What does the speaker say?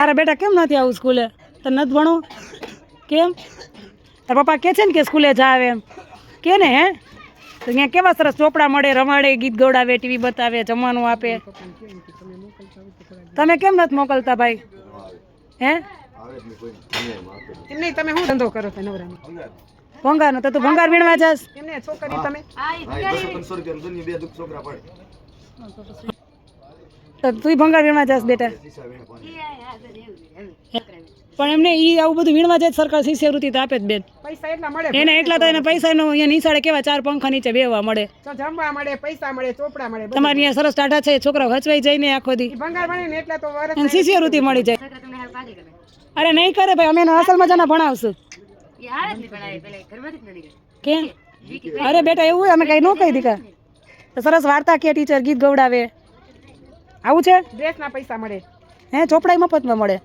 તારા બેટા કેમ નથી આવું સ્કૂલે? તને નથી ભણવું? કેમ? તારા પપ્પા કે છે ને કે સ્કૂલે જાવે એમ? કે ને હે? તો અહીંયા કેવા સરસ ચોપડા મળે રમાડે ગીત ગવડાવે ટીવી બતાવે જમવાનું આપે. તમે કેમ નથી મોકલતા ભાઈ? હે? એમને નહીં તમે શું ધંધો કરો છો નવરાનો? ભંગારનો? તો તું ભંગાર વીણવા જાસ એમને છોકરી તમે? તો તું ભંગાર વીણવા જાસ બેટા. પણ એમને ઈ આવું બધું વીણવા જાય સરકાર શિષ્યવૃત્તિ તો આપે જ બેન. પૈસા એટલા મળે એને એટલા તો એને પૈસા નો અહીંયા નિશાળે કેવા ચાર પંખા નીચે બેવા મળે. તો જમવા મળે પૈસા મળે ચોપડા મળે તમારે અહીંયા સરસ ટાટા છે છોકરાઓ હચવાઈ જાય ને આખો દી. ભંગાર મળે ને એટલા તો વર્ષ શિષ્યવૃત્તિ મળી જાય. અરે નહીં કરે ભાઈ અમે એને અસલ મજાના ભણાવશું. કેમ? અરે બેટા એવું અમે કઈ ન કહી દીકા સરસ વાર્તા કે ટીચર ગીત ગવડાવે. આવું છે? ડ્રેસના પૈસા મળે. હે ચોપડાઈ મફતમાં મળે.